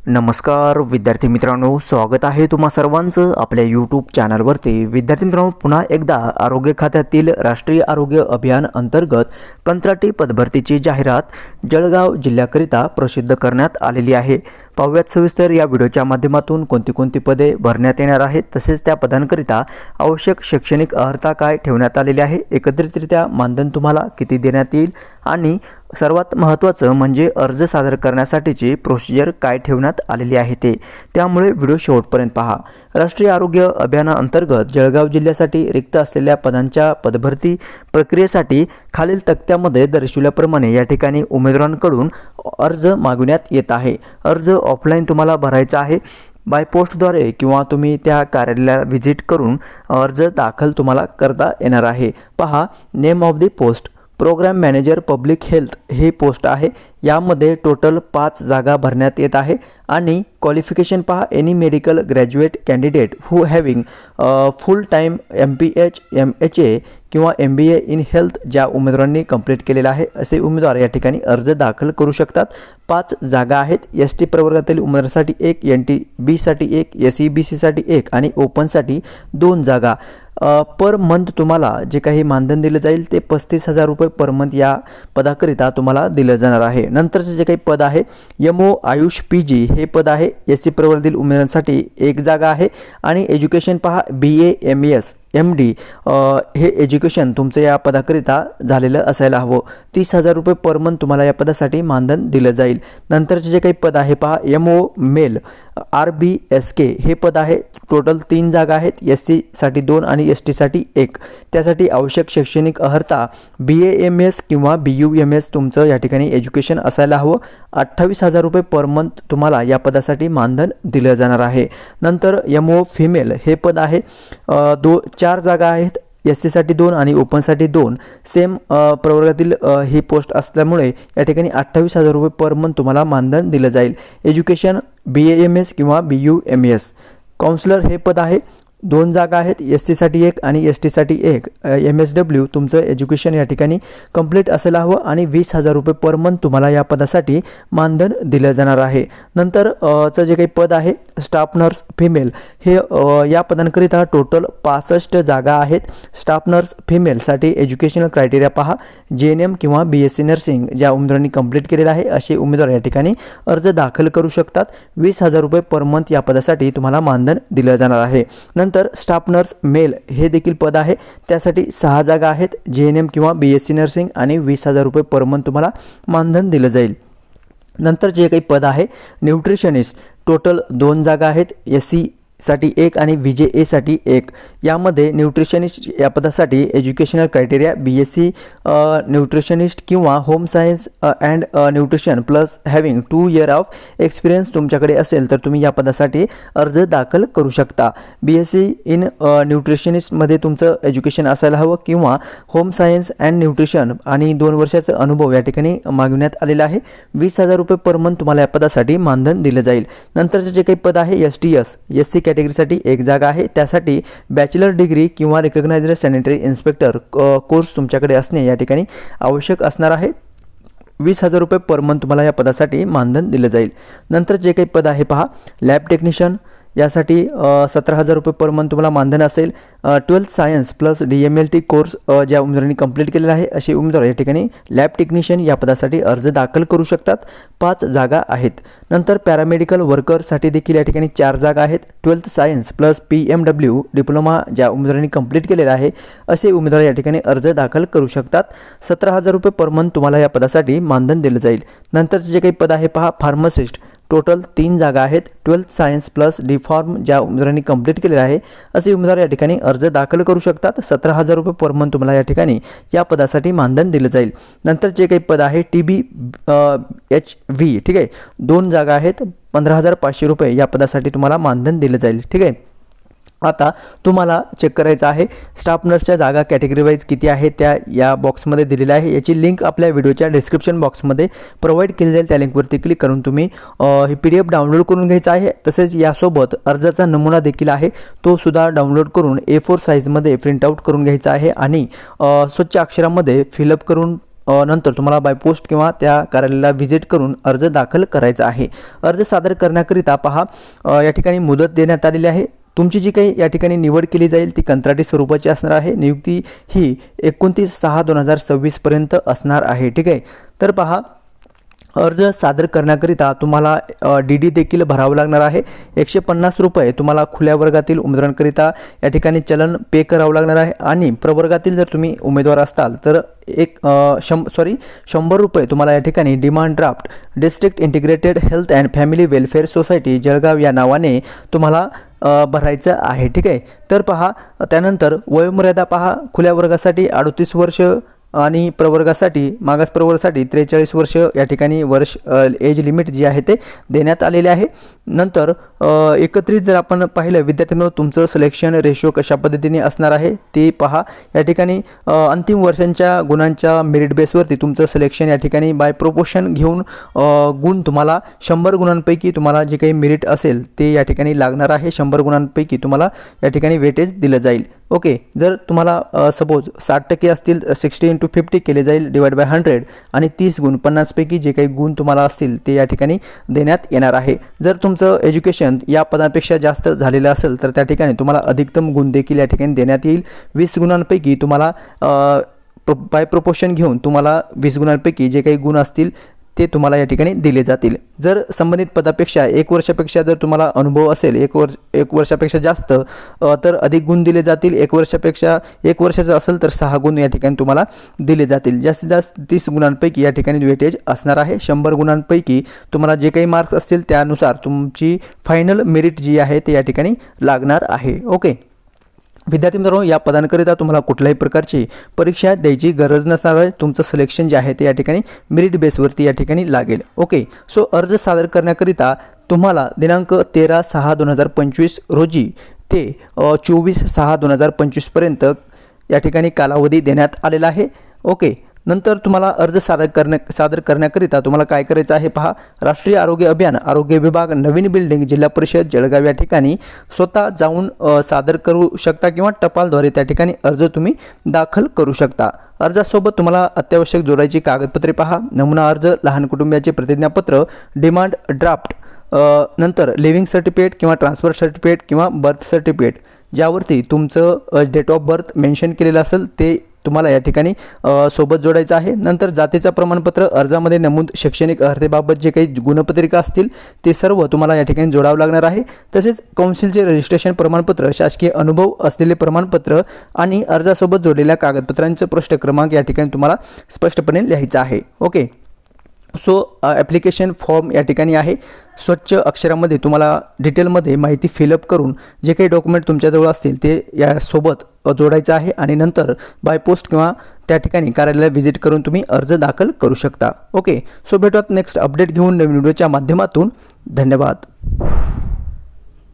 नमस्कार विद्यार्थी मित्रांनो स्वागत आहे तुम्हा सर्वांचं आपल्या यूट्यूब चॅनलवरती विद्यार्थी मित्रांनो पुन्हा एकदा आरोग्य खात्यातील राष्ट्रीय आरोग्य अभियान अंतर्गत कंत्राटी पदभरतीची जाहिरात जळगाव जिल्ह्याकरिता प्रसिद्ध करण्यात आलेली आहे. पाहूयात सविस्तर या व्हिडिओच्या माध्यमातून कोणती कोणती पदे भरण्यात येणार आहेत तसेच त्या पदांकरिता आवश्यक शैक्षणिक अर्हता काय ठेवण्यात आलेली आहे एकत्रितरित्या मानधन तुम्हाला किती देण्यात येईल आणि सर्वात महत्त्वाचं म्हणजे अर्ज सादर करण्यासाठीची प्रोसिजर काय ठेवण्यात आलेली आहे ते. त्यामुळे व्हिडिओ शेवटपर्यंत पहा. राष्ट्रीय आरोग्य अभियानाअंतर्गत जळगाव जिल्ह्यासाठी रिक्त असलेल्या पदांच्या पदभरती प्रक्रियेसाठी खालील तक्त्यामध्ये दर्शविल्याप्रमाणे या ठिकाणी उमेदवारांकडून अर्ज मागवण्यात येत आहे. अर्ज ऑफलाईन तुम्हाला भरायचा आहे. बाय पोस्टद्वारे किंवा तुम्ही त्या कार्यालयाला व्हिजिट करून अर्ज दाखल तुम्हाला करता येणार आहे. पहा name of the post program manager public health हे पोस्ट आहे. यामध्ये टोटल पाच जागा भरण्यात येत आहे. आणि क्वालिफिकेशन पहा any medical graduate candidate who having full time M P H M H A किंवा M B A in health ज्या उमेदवारांनी कंप्लीट केलेलं आहे असे उमेदवार या ठिकाणी अर्ज दाखल करू शकतात. पाच जागा आहेत. एस टी प्रवर्गातील उमेदवारासाठी एक एन टी बीसाठी एक एस ई बी सीसाठी एक आणि ओपनसाठी दोन जागा. पर मंथ तुम्हाला जे काही मानधन दिलं जाईल ते पस्तीस हजार रुपये पर मंथ या पदाकरिता तुम्हाला दिलं जाणार आहे. नंतरचं जे काही पद आहे M O AYUSH P G हे पद आहे. एस सी प्रवर्धील उमेदवारांसाठी एक जागा आहे. आणि एज्युकेशन पहा B A M S. M D हे एज्युकेशन तुमचं या पदाकरिता झालेलं असायला हवं. तीस हजार रुपये पर मंथ तुम्हाला या पदासाठी मानधन दिलं जाईल. नंतरचे जे काही पद आहे पहा M O male R B S K हे पद आहे टोटल तीन जागा आहेत एस सीसाठी दोन आणि एस टीसाठी एक. त्यासाठी आवश्यक शैक्षणिक अर्हता बी ए एम एस किंवा बी यू एम एस तुमचं या ठिकाणी एज्युकेशन असायला हवं. अठ्ठावीस हजार रुपये पर मंथ तुम्हाला या पदासाठी मानधन दिलं जाणार आहे. नंतर एम ओ फिमेल हे पद आहे दो चार जागा आहेत. एस सीसाठी दोन आणि ओपनसाठी दोन. सेम प्रवर्गातील ही पोस्ट असल्यामुळे या ठिकाणी अठ्ठावीस हजार रुपये पर मंथ तुम्हाला मानधन दिलं जाईल. Education B A M S किंवा B U M S counsellor हे पद आहे. दोन जागा आहेत एस टीसाठी एक आणि एस टीसाठी एक. एम एस डब्ल्यू तुमचं एज्युकेशन या ठिकाणी कंप्लीट असायला हवं आणि वीस हजार रुपये पर मंथ तुम्हाला या पदासाठी मानधन दिलं जाणार आहे. नंतर चं जे काही पद आहे स्टाफ नर्स फिमेल हे या पदांकरिता टोटल पासष्ट जागा आहेत. स्टाफ नर्स फिमेलसाठी एज्युकेशनल क्रायटेरिया पहा. जे एन एम किंवा बी एस सी नर्सिंग ज्या उमेदवारांनी कंप्लीट केलेलं आहे असे उमेदवार या ठिकाणी अर्ज दाखल करू शकतात. वीस हजार रुपये पर मंथ या पदासाठी तुम्हाला मानधन दिलं जाणार आहे. नंतर स्टाफ नर्स मेल हे देखील पद आहे. त्यासाठी सहा जागा आहेत. जे एन एम किंवा बी एस सी नर्सिंग आणि वीस हजार रुपये पर मंथ तुम्हाला मानधन दिलं जाईल. नंतर जे काही पद आहे न्यूट्रिशनिस्ट टोटल दोन जागा आहेत. एस सी साठी एक आणि व्ही जे एसाठी एक. यामध्ये न्यूट्रिशनिस्ट या पदासाठी educational criteria B S C nutritionist किंवा home science and nutrition plus having two year of experience तुमच्याकडे असेल तर तुम्ही या पदासाठी अर्ज दाखल करू शकता. बी एस सी इन न्यूट्रिशनिस्टमध्ये तुमचं एज्युकेशन असायला हवं किंवा होम सायन्स अँड न्यूट्रिशन आणि दोन वर्षाचा अनुभव या ठिकाणी मागविण्यात आलेला आहे. वीस हजार रुपये पर मंथ तुम्हाला या पदासाठी मानधन दिलं जाईल. नंतरचं जे काही पद आहे S T S S C कॅटेगरीसाठी एक जागा आहे. त्यासाठी बॅचलर डिग्री किंवा रिकग्नायझर सॅनिटरी इन्स्पेक्टर कोर्स तुमच्याकडे असणे या ठिकाणी आवश्यक असणार आहे. वीस हजार रुपये पर मंथ तुम्हाला या पदासाठी मानधन दिलं जाईल. नंतर जे काही पद आहे पहा. लॅब टेक्निशियन यासाठी सतरा हजार रुपये पर मंथ तुम्हाला मानधन असेल. Twelfth science plus D M L T course ज्या उमेदवारांनी कंप्लीट केलेला आहे असे उमेदवार या ठिकाणी लॅब टेक्निशियन या पदासाठी अर्ज दाखल करू शकतात. पाच जागा आहेत. नंतर पॅरामेडिकल वर्करसाठी देखील या ठिकाणी चार जागा आहेत. Twelfth science plus P M W diploma ज्या उमेदवारांनी कंप्लीट केलेला आहे असे उमेदवार या ठिकाणी अर्ज दाखल करू शकतात. सतरा हजार रुपये पर मंथ तुम्हाला या पदासाठी मानधन दिलं जाईल. नंतरचे जे काही पद आहे पहा फार्मसिस्ट टोटल तीन जागा आहेत. Twelfth science plus D pharm ज्या उमेदवारांनी कंप्लीट केलेलं आहे असे उमेदवार या ठिकाणी अर्ज दाखल करू शकतात. सतरा हजार रुपये पर मंथ तुम्हाला या ठिकाणी या पदासाठी मानधन दिलं जाईल. नंतर जे काही पद आहे टी बी एच व्ही ठीक आहे दोन जागा आहेत. पंधरा हजार पाचशे रुपये या पदासाठी तुम्हाला मानधन दिलं जाईल ठीक आहे. आता तुम्हाला चेक करायचं आहे. स्टाफ नर्सच्या जागा कॅटेगरी वाईज किती आहे? त्या या बॉक्समध्ये दिलेल्या आहे. याची लिंक आपल्या व्हिडिओच्या डिस्क्रिप्शन बॉक्समध्ये प्रोव्हाइड केली जाईल. त्या लिंकवरती क्लिक करून तुम्ही ही पी डी एफ डाउनलोड करून घ्यायचा आहे. तसेच यासोबत अर्जाचा नमुना देखील आहे. तो सुद्धा डाउनलोड करून ए फोर साईजमध्ये प्रिंटआउट करून घ्यायचा आहे आणि स्वच्छ अक्षरामध्ये फिलअप करून नंतर तुम्हाला बाय पोस्ट किंवा त्या कार्यालयाला व्हिजिट करून अर्ज दाखल करायचा आहे. अर्ज सादर करण्याकरिता पहा या ठिकाणी मुदत देण्यात आलेली आहे. तुमची जी काही या ठिकाणी निवड केली जाईल ती कंत्राटी स्वरूपाची असणार आहे. नियुक्ती ही एकोणतीस सहा दोन हजार सव्वीसपर्यंत असणार आहे. ठीक आहे? तर पहा अर्ज सादर करण्याकरिता तुम्हाला डी डी देखील भरावं लागणार आहे. एकशे पन्नास रुपये तुम्हाला खुल्या वर्गातील उमेदवारांकरिता या ठिकाणी चलन पे करावं लागणार आहे. आणि प्रवर्गातील जर तुम्ही उमेदवार असताल तर एक शं सॉरी शंभर रुपये तुम्हाला या ठिकाणी demand draft district integrated health and family welfare society Jalgaon या नावाने तुम्हाला भरायचं आहे. ठीक आहे? तर पहा त्यानंतर वयोमर्यादा पहा. खुल्या वर्गासाठी अडतीस वर्ष आणि प्रवर्गासाठी मागास प्रवर्गासाठी त्रेचाळीस वर्ष या ठिकाणी वर्ष एज लिमिट जी आहे ते देण्यात आलेले आहे. नंतर एकत्रित जर आपण पाहिलं विद्यार्थ्यांनो तुमचं सिलेक्शन रेशो कशा पद्धतीने असणार आहे ते पहा. या ठिकाणी अंतिम वर्षांच्या गुणांच्या मेरिट बेसवरती तुमचं सिलेक्शन या ठिकाणी बाय प्रोपोशन घेऊन गुण तुम्हाला शंभर गुणांपैकी तुम्हाला जे काही मेरिट असेल ते या ठिकाणी लागणार आहे. शंभर गुणांपैकी तुम्हाला या ठिकाणी वेटेज दिलं जाईल. ओके जर तुम्हाला सपोज साठ टक्के असतील सिक्स्टी इंटू फिफ्टी केले जाईल डिवाइड बाय हंड्रेड आणि तीस गुण पन्नासपैकी जे काही गुण तुम्हाला असतील ते या ठिकाणी देण्यात येणार आहे. जर तुमचं एज्युकेशन या पदापेक्षा जास्त झालेलं असेल तर त्या ठिकाणी तुम्हाला अधिकतम गुण देखील या ठिकाणी देण्यात येईल. वीस गुणांपैकी तुम्हाला प्रो बाय प्रोपोर्शन घेऊन तुम्हाला वीस गुणांपैकी जे काही गुण असतील ते तुम्हाला या ठिकाणी दिले जातील. जर संबंधित पदापेक्षा एक वर्षापेक्षा जर तुम्हाला अनुभव असेल एक वर्ष एक वर्षापेक्षा जास्त तर अधिक गुण दिले जातील. एक वर्षापेक्षा एक वर्षाचं असेल तर सहा गुण या ठिकाणी तुम्हाला दिले जातील. जास्तीत जास्त तीस गुणांपैकी या ठिकाणी वेटेज असणार आहे. शंभर गुणांपैकी तुम्हाला जे काही मार्क्स असतील त्यानुसार तुमची फायनल मेरिट जी आहे ते या ठिकाणी लागणार आहे. ओके? विद्यार्थी मित्रांनो या पदांकरिता तुम्हाला कुठल्याही प्रकारची परीक्षा द्यायची गरज नसणार आहे तुमचं सिलेक्शन जे आहे ते या ठिकाणी मेरिट बेसवरती या ठिकाणी लागेल. ओके सो अर्ज सादर करण्याकरिता तुम्हाला दिनांक तेरा सहा दोन हजार पंचवीस रोजी ते चोवीस सहा दोन हजार पंचवीसपर्यंत या ठिकाणी कालावधी देण्यात आलेला आहे. ओके नंतर तुम्हाला अर्ज सादर करण्या सादर करण्याकरिता तुम्हाला काय करायचं आहे पहा. राष्ट्रीय आरोग्य अभियान आरोग्य विभाग नवीन बिल्डिंग जिल्हा परिषद जळगाव या ठिकाणी स्वतः जाऊन सादर करू शकता किंवा टपालद्वारे त्या ठिकाणी अर्ज तुम्ही दाखल करू शकता. अर्जासोबत तुम्हाला अत्यावश्यक जोडायची कागदपत्रे पहा. नमुना अर्ज लहान कुटुंबियाचे प्रतिज्ञापत्र डिमांड ड्राफ्ट नंतर लिव्हिंग सर्टिफिकेट किंवा ट्रान्सफर सर्टिफिकेट किंवा बर्थ सर्टिफिकेट ज्यावरती तुमचं डेट ऑफ बर्थ मेन्शन केलेलं असेल ते तुम्हाला या ठिकाणी सोबत जोडायचं आहे. नंतर जातीचं प्रमाणपत्र अर्जामध्ये नमूद शैक्षणिक अर्हतेबाबत जे काही गुणपत्रिका असतील ते सर्व तुम्हाला या ठिकाणी जोडावं लागणार आहे. तसेच कौन्सिलचे रजिस्ट्रेशन प्रमाणपत्र शासकीय अनुभव असलेले प्रमाणपत्र आणि अर्जासोबत जोडलेल्या कागदपत्रांचं पृष्ठ क्रमांक या ठिकाणी तुम्हाला स्पष्टपणे लिहायचा आहे. ओके? सो ॲप्लिकेशन फॉर्म या ठिकाणी आहे. स्वच्छ अक्षरामध्ये तुम्हाला डिटेलमध्ये माहिती फिलअप करून जे काही डॉक्युमेंट तुमच्याजवळ असतील ते यासोबत जोडायचं आहे आणि नंतर बाय पोस्ट किंवा त्या ठिकाणी कार्यालयाला व्हिजिट करून तुम्ही अर्ज दाखल करू शकता. ओके सो भेटूयात नेक्स्ट अपडेट घेऊन नवीन व्हिडिओच्या माध्यमातून. धन्यवाद.